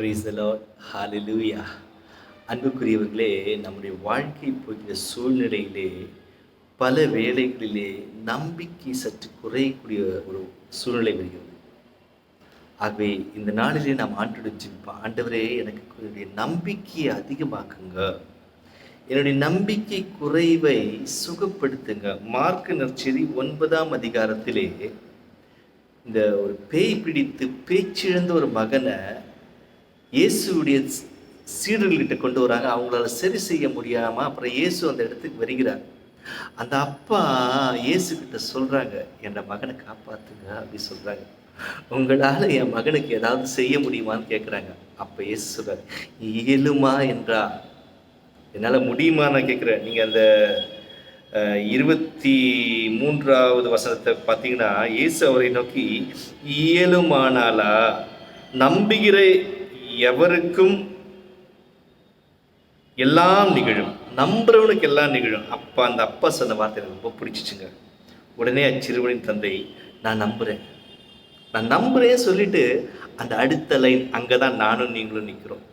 Breeze Lord அன்புக்குரியவர்களே நம்முடைய வாழ்க்கை போகிற சூழ்நிலையிலே பல வேளைகளிலே நம்பிக்கை சற்று குறையக்கூடிய ஒரு சூழ்நிலை வருகிறது. ஆகவே இந்த நாளிலே நாம் ஆண்டோட ஆண்டவரே எனக்கு என்னுடைய நம்பிக்கையை அதிகமாக்குங்க. என்னுடைய நம்பிக்கை குறைவை சுகப்படுத்துங்க. மார்க்க நற்செய்தி ஒன்பதாம் அதிகாரத்திலே இந்த ஒரு பேய் பிடித்து பேச்சிழந்த ஒரு மகனை இயேசுடைய சீடர்கள்கிட்ட கொண்டு வராங்க. அவங்களால சரி செய்ய முடியாம அப்புறம் இயேசு அந்த இடத்துக்கு வருகிறார். அந்த அப்பா இயேசு கிட்ட சொல்றாங்க என் மகனை காப்பாத்துங்க அப்படி சொல்றாங்க. உங்களால என் மகனுக்கு ஏதாவது செய்ய முடியுமான்னு கேட்குறாங்க அப்ப இயேசு சொல்றாரு இயலுமா என்றா? என்னால் முடியுமா? நான் கேட்குறேன் நீங்கள் அந்த இருபத்தி மூன்றாவது வசனத்தை பார்த்தீங்கன்னா இயேசு அவரை நோக்கி இயலுமானாலா? நம்புகிற எவருக்கும் எல்லாம் நிகழும் நம்புறவனுக்கு எல்லாம் நிகழும். அப்பா அந்த அப்பா சொன்ன வார்த்தை எனக்கு ரொம்ப பிடிச்சிச்சுங்க. உடனே அச்சிறுவனின் தந்தை நான் நம்புகிறேன் நான் நம்புகிறேன் சொல்லிட்டு அந்த அடுத்த லைன் அங்கே தான் நானும் நீங்களும் நிற்கிறோம்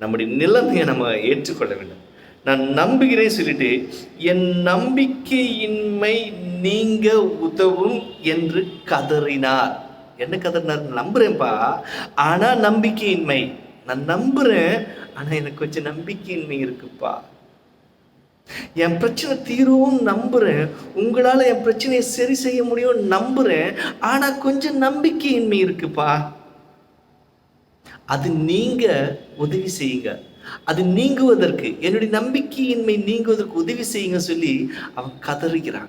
நம்முடைய நிலைமையை நம்ம ஏற்றுக்கொள்ள வேண்டும். நான் நம்புகிறேன் சொல்லிட்டு என் நம்பிக்கையின்மை நீங்க உதவும் என்று கதறினார். என்ன நான் நம்புறேன்ப்பா. ஆனா நம்பிக்கையின்மை. நான் நம்புறேன் ஆனா எனக்கு கொஞ்சம் நம்பிக்கையின்மை இருக்குப்பா. என் பிரச்சனை தீரும் நம்புறேன். உங்களால என் பிரச்சனையை சரி செய்ய முடியும் நம்புறேன். ஆனா கொஞ்சம் நம்பிக்கையின்மை இருக்குப்பா. அது நீங்க உதவி செய்யுங்க. அது நீங்குவதற்கு என்னுடைய நம்பிக்கையின்மை நீங்குவதற்கு உதவி செய்யுங்க சொல்லி அவன் கதறுகிறான்.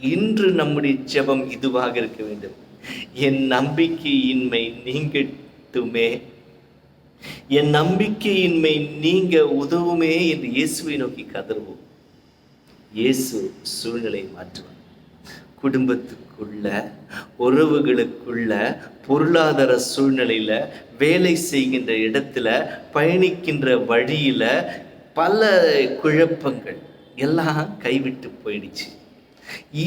இன்று நம்முடைய ஜெபம் இதுவாக இருக்க வேண்டும். என் நம்பிக்கையின்மை நீங்கட்டுமே. என் நம்பிக்கையின்மை நீங்க உதவுமே என்று இயேசுவை நோக்கி கதறுவோம். இயேசு சூழ்நிலை மாற்றுவார். குடும்பத்துக்குள்ள உறவுகளுக்குள்ள பொருளாதார சூழ்நிலையில வேலை செய்கின்ற இடத்துல பயணிக்கின்ற வழியில பல குழப்பங்கள் எல்லாம் கைவிட்டு போயிடுச்சு.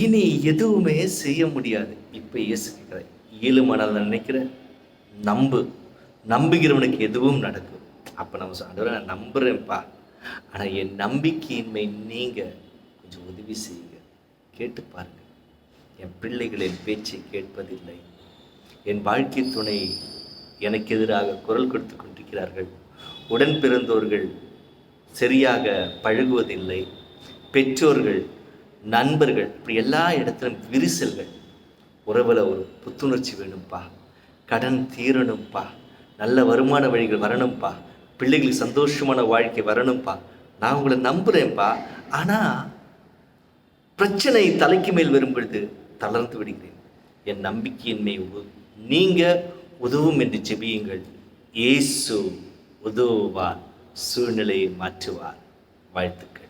இனி எதுவுமே செய்ய முடியாது. இப்ப இயேசு கேட்கிறேன் இயலுமானால் நான் நினைக்கிறேன் நம்பு நம்புகிறவனுக்கு எதுவும் நடக்கும் அப்போ நம்ம சொல்ல, நான் நம்புகிறேன்ப்பா ஆனால் என் நம்பிக்கையின்மை நீங்கள் கொஞ்சம் உதவி செய்யுங்க. கேட்டு பாருங்கள் என் பிள்ளைகளின் பேச்சை கேட்பதில்லை. என் வாழ்க்கை துணை எனக்கு எதிராக குரல் கொடுத்து கொண்டிருக்கிறார்கள். உடன் பிறந்தோர்கள் சரியாக பழகுவதில்லை. பெற்றோர்கள் நண்பர்கள் இப்படி எல்லா இடத்திலும் விரிசல்கள். உறவில் ஒரு புத்துணர்ச்சி வேணும்ப்பா கடன் தீரணும்ப்பா நல்ல வருமான வழிகள் வரணும்ப்பா பிள்ளைகளுக்கு சந்தோஷமான வாழ்க்கை வரணும்ப்பா நான் உங்களை நம்புகிறேன்ப்பா ஆனால் பிரச்சனை தலைக்கு மேல் வரும்பொழுது தளர்ந்து விடுகிறேன். என் நம்பிக்கையின்மை உ- உதவும் என்று ஜெபியுங்கள். இயேசு உதவுவார் சூழ்நிலையை மாற்றுவார். வாழ்த்துக்கள்.